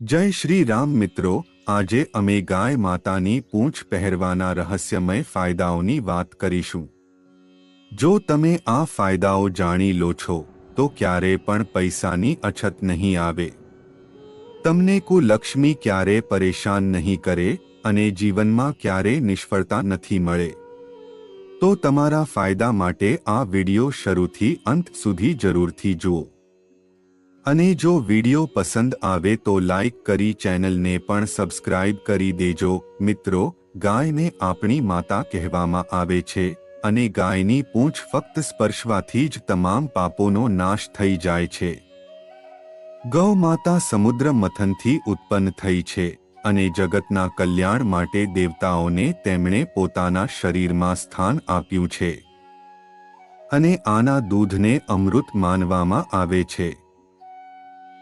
જય શ્રી રામ મિત્રો, આજે અમે ગાય માતાની પૂંછ પહેરવાના રહસ્યમય ફાયદાઓની વાત કરીશું. જો તમે આ ફાયદાઓ જાણી લો છો, તો ક્યારે પણ પૈસાની અછત નહીં આવે. તમને કુલક્ષ્મી ક્યારે પરેશાન નહીં કરે અને જીવનમાં ક્યારે નિષ્ફળતા નથી મળે. તો તમારા ફાયદા માટે આ વિડિયો શરૂથી અંત સુધી જરૂરથી જુઓ. અને જો વિડિયો પસંદ આવે તો લાઈક કરી ચેનલને પણ સબસ્ક્રાઇબ કરી દેજો. મિત્રો, ગાયને આપણી માતા કહેવામાં આવે છે અને ગાયની પૂંછ ફક્ત સ્પર્શવાથી જ તમામ પાપોનો નાશ થઈ જાય છે. ગૌ માતા સમુદ્ર મથનથી ઉત્પન્ન થઈ છે અને જગતના કલ્યાણ માટે દેવતાઓને તેમણે પોતાના શરીરમાં સ્થાન આપ્યું છે. અને આના દૂધને અમૃત માનવામાં આવે છે.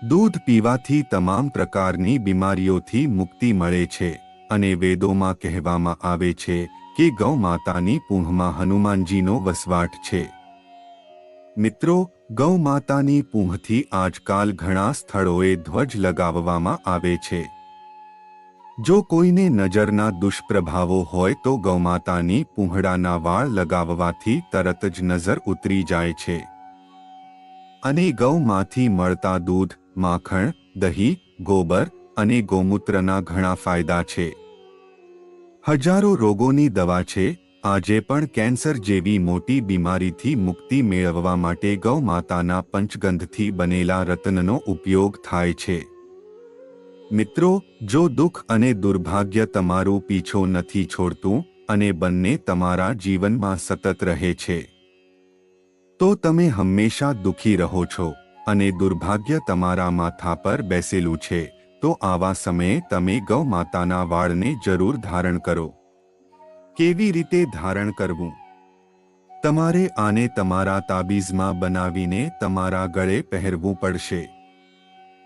દૂધ પીવાથી તમામ પ્રકારની બીમારીઓથી મુક્તિ મળે છે અને વેદોમાં કહેવામાં આવે છે કે ગૌ માતાની પૂંહમાં હનુમાનજીનો વસવાટ છે. મિત્રો ગૌ માતાની પૂંહથી આજકાલ ઘણા સ્થળોએ ધ્વજ લગાવવામાં આવે છે. જો કોઈને નજરના દુષ્પ્રભાવો હોય તો ગૌમાતાની પૂંહડાના વાળ લગાવવાથી તરત જ નજર ઉતરી જાય છે. અને ગૌમાંથી મળતા દૂધ માખણ, દહીં, ગોબર અને ગૌમૂત્રના ઘણા ફાયદા છે. હજારો રોગોની દવા છે, આજે પણ કેન્સર જેવી મોટી બીમારીથી મુક્તિ મેળવવા માટે ગૌ માતાના પંચગંધથી બનેલા રત્નનો ઉપયોગ થાય છે. મિત્રો, જો દુઃખ અને દુર્ભાગ્ય તમારું પીછો નથી છોડતું અને બંને તમારા જીવનમાં સતત રહે છે, તો તમે હંમેશા દુઃખી રહો છો. અને દુર્ભાગ્ય તમારા માથા પર બેસેલું છે, તો આવા સમયે તમે ગૌ માતાના વાળને જરૂર ધારણ કરો. કેવી રીતે ધારણ કરવું? તમારે આને તમારા તાબીઝમાં બનાવીને તમારા ગળે પહેરવું પડશે.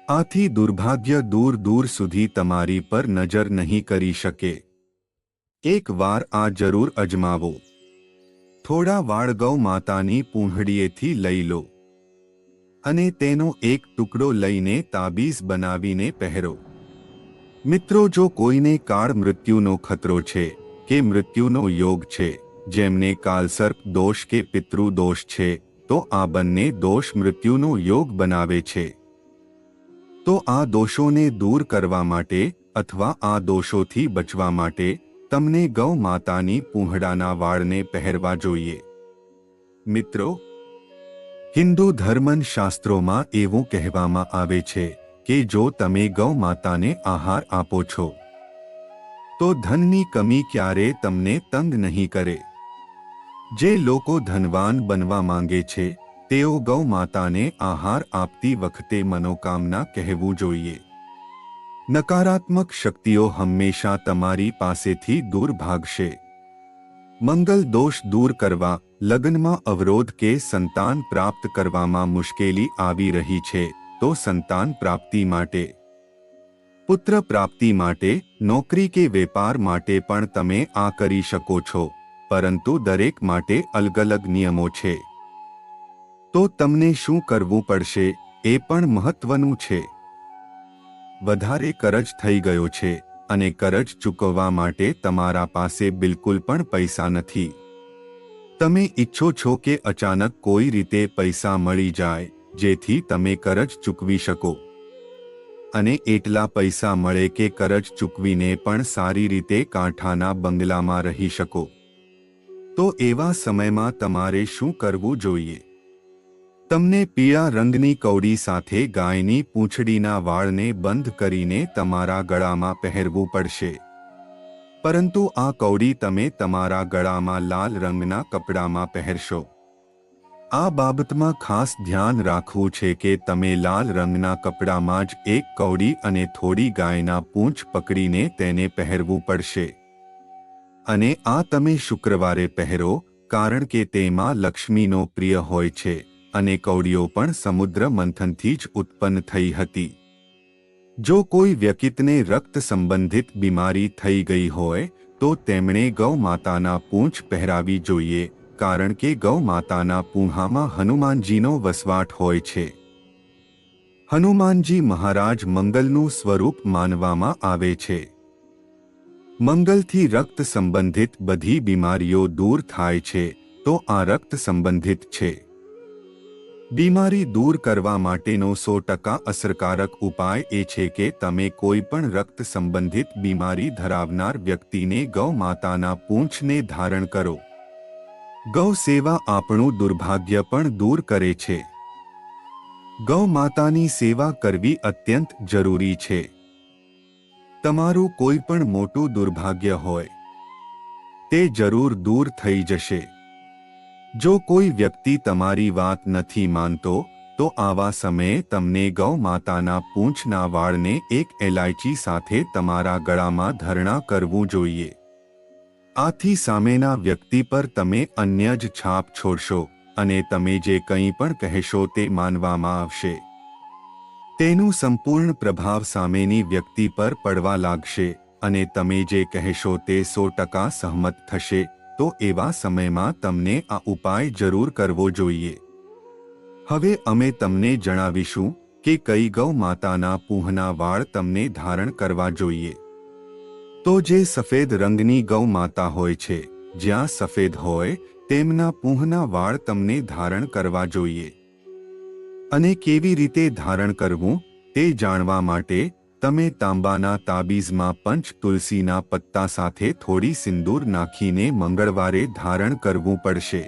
આથી દુર્ભાગ્ય દૂર દૂર સુધી તમારી પર નજર નહીં કરી શકે. એક વાર આ જરૂર અજમાવો. થોડા વાળ ગૌ માતાની પૂંહડીએથી લઈ લો. અને તેનો એક ટુકડો લઈને તાબીઝ બનાવીને પહેરો. મિત્રો, જો કોઈને કાળ મૃત્યુનો ખતરો છે કે મૃત્યુનો યોગ છે, જેમને કાલસર્પ દોષ કે પિતૃ દોષ છે, તો આ બંને દોષ મૃત્યુનો યોગ બનાવે છે. તો આ દોષોને દૂર કરવા માટે અથવા આ દોષોથી બચવા માટે તમને ગૌ માતાની પૂંહડાના વાળને પહેરવા જોઈએ. મિત્રો હિન્દુ ધર્મન શાસ્ત્રોમાં એવું કહેવામાં આવે છે કે જો તમે ગૌ માતાને આહાર આપો છો, તો ધનની કમી ક્યારે તમને તંગ નહીં કરે. જે લોકો ધનવાન બનવા માંગે છે, તેઓ ગૌ માતાને આહાર આપતી વખતે મનોકામના કહેવું જોઈએ. નકારાત્મક શક્તિઓ હંમેશા તમારી પાસેથી દૂર ભાગશે. મંગલ દોષ દૂર કરવા લગ્નમાં અવરોધ કે સંતાન પ્રાપ્ત કરવામાં મુશ્કેલી આવી રહી છે, તો સંતાન પ્રાપ્તિ માટે. પુત્ર પ્રાપ્તિ માટે, નોકરી કે વેપાર માટે પણ તમે આ કરી શકો છો, પરંતુ દરેક માટે અલગ અલગ નિયમો છે. તો તમને શું કરવું પડશે, એ પણ મહત્વનું છે. વધારે કરજ થઈ ગયો છે, અને કરજ ચૂકવવા માટે તમારા પાસે બિલકુલ પણ પૈસા નથી. તમે ઈચ્છો છો કે અચાનક કોઈ રીતે પૈસા મળી જાય, જેથી તમે કરજ ચૂકવી શકો. અને એટલા પૈસા મળે કે કરજ ચૂકવીને પણ સારી રીતે કાંઠાના બંગલામાં રહી શકો. તો એવા સમયમાં તમારે શું કરવું જોઈએ? તમને પીળા રંગની કૌડી સાથે ગાયની પૂંછડીના વાળને બંધ કરીને તમારા ગળામાં પહેરવું પડશે. પરંતુ આ કૌડી તમે તમારા ગળામાં લાલ રંગના કપડામાં પહેરશો. આ બાબતમાં ખાસ ધ્યાન રાખવું છે કે તમે લાલ રંગના કપડામાં જ એક કૌડી અને થોડી ગાયના પૂંછ પકડીને તેને પહેરવું પડશે. અને આ તમે શુક્રવારે પહેરો, કારણ કે તેમાં લક્ષ્મીનો પ્રિય હોય છે, અને કૌડીઓ પણ સમુદ્ર મંથનથી જ ઉત્પન્ન થઈ હતી. જો કોઈ વ્યક્તિને રક્ત સંબંધિત બીમારી થઈ ગઈ હોય, તો તેમણે ગૌ માતાના પૂંછ પહેરાવી જોઈએ, કારણ કે ગૌ માતાના પૂંહામાં હનુમાનજીનો વસવાટ હોય છે. હનુમાનજી મહારાજ મંગલનું સ્વરૂપ માનવામાં આવે છે. મંગલથી રક્ત સંબંધિત બધી બીમારીઓ દૂર થાય છે, તો આ રક્ત સંબંધિત છે. બીમારી દૂર કરવા માટેનો સો ટકા અસરકારક ઉપાય એ છે કે તમે કોઈ પણ રક્ત સંબંધિત બીમારી ધરાવનાર વ્યક્તિને ગૌ માતાના પૂંછને ધારણ કરો. ગૌ સેવા આપણું દુર્ભાગ્ય પણ દૂર કરે છે. ગૌ માતાની સેવા કરવી અત્યંત જરૂરી છે. તમારું કોઈ પણ મોટું દુર્ભાગ્ય હોય, તે જરૂર દૂર થઈ જશે. જો કોઈ વ્યક્તિ તમારી વાત નથી માનતો, તો આવા સમયે તમને ગૌ માતાના પૂંછના વાળને એક એલાયચી સાથે તમારા ગળામાં ધરણા કરવું જોઈએ. આથી સામેના વ્યક્તિ પર તમે અન્ય જ છાપ છોડશો અને તમે જે કંઈ પણ કહેશો તે માનવામાં આવશે. તેનું સંપૂર્ણ પ્રભાવ સામેની વ્યક્તિ પર પડવા લાગશે અને તમે જે કહેશો તે સો ટકા સહમત થશે. તો એવા સમયમાં તમને આ ઉપાય જરૂર કરવો જોઈએ. હવે અમે તમને જણાવીશું કે કઈ ગૌ માતાના પૂહના વાળ તમને ધારણ કરવા જોઈએ. તો જે સફેદ રંગની ગૌ માતા હોય છે, જ્યાં સફેદ હોય, તેમના પૂહના વાળ તમને ધારણ કરવા જોઈએ. અને કેવી રીતે ધારણ કરવું, તે જાણવા માટે તમે તાંબાના તાબીઝમાં પંચ તુલસીના પત્તા સાથે થોડી સિંદૂર નાખીને મંગળવારે ધારણ કરવું પડશે.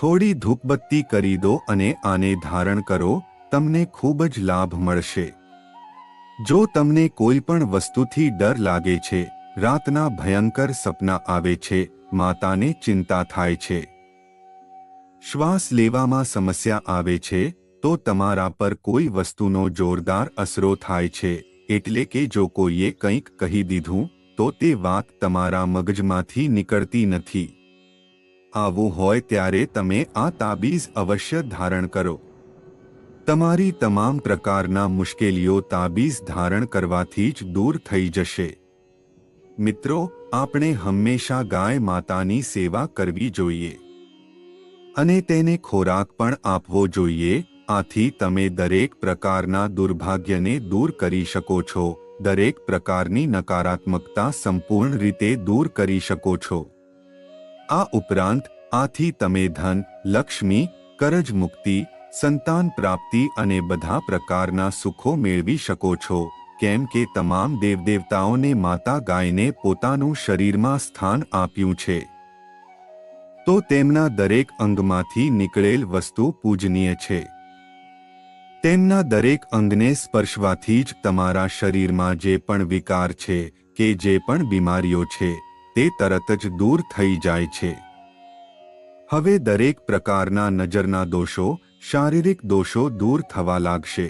થોડી ધૂપબત્તી કરી દો અને આને ધારણ કરો, તમને ખૂબ જ લાભ મળશે. જો તમને કોઈ પણ વસ્તુથી ડર લાગે છે, રાતના ભયંકર સપના આવે છે, માતાને ચિંતા થાય છે. શ્વાસ લેવામાં સમસ્યા આવે છે તો તમારા પર કોઈ વસ્તુનો જોરદાર અસરો થાય છે, એટલે કે જો કોઈએ કંઈક કહી દીધું, તો તે વાત તમારા મગજમાંથી નીકળતી નથી. આવું હોય ત્યારે તમે આ તાબીઝ અવશ્ય ધારણ કરો. તમારી તમામ પ્રકારના મુશ્કેલીઓ તાબીઝ ધારણ કરવાથી જ દૂર થઈ જશે. મિત્રો, આપણે હંમેશા ગાય માતાની સેવા કરવી જોઈએ. અને તેને ખોરાક પણ આપવો જોઈએ આથી તમે દરેક પ્રકારના દુર્ભાગ્યને દૂર કરી શકો છો. દરેક પ્રકારની નકારાત્મકતા સંપૂર્ણ રીતે દૂર કરી શકો છો. આ ઉપરાંત, આથી તમે ધન, લક્ષ્મી, કરજ મુક્તિ, સંતાન પ્રાપ્તિ અને બધા પ્રકારના સુખો મેળવી શકો છો. કેમ કે તમામ દેવદેવતાઓને માતા ગાયને પોતાનું શરીરમાં સ્થાન આપ્યું છે. તો તેમના દરેક અંગમાંથી નીકળેલ વસ્તુ પૂજનીય છે. તેમના દરેક અંગને સ્પર્શવાથી જ તમારા શરીરમાં જે પણ વિકાર છે કે જે પણ બીમારીઓ છે, તે તરત જ દૂર થઈ જાય છે. હવે દરેક પ્રકારના નજરના દોષો, શારીરિક દોષો દૂર થવા લાગશે.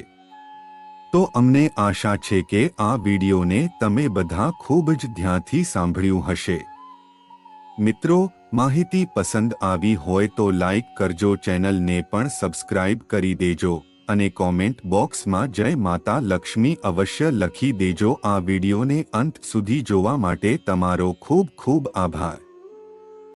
તો અમને આશા છે કે આ વિડીયોને તમે બધા ખૂબ જ ધ્યાનથી સાંભળ્યું હશે. મિત્રો, માહિતી પસંદ આવી હોય તો લાઈક કરજો, ચેનલને પણ સબસ્ક્રાઇબ કરી દેજો. અને કોમેન્ટ બોક્સમાં જય માતા લક્ષ્મી અવશ્ય લખી દેજો આ વિડીયોને અંત સુધી જોવા માટે તમારો ખૂબ ખૂબ આભાર.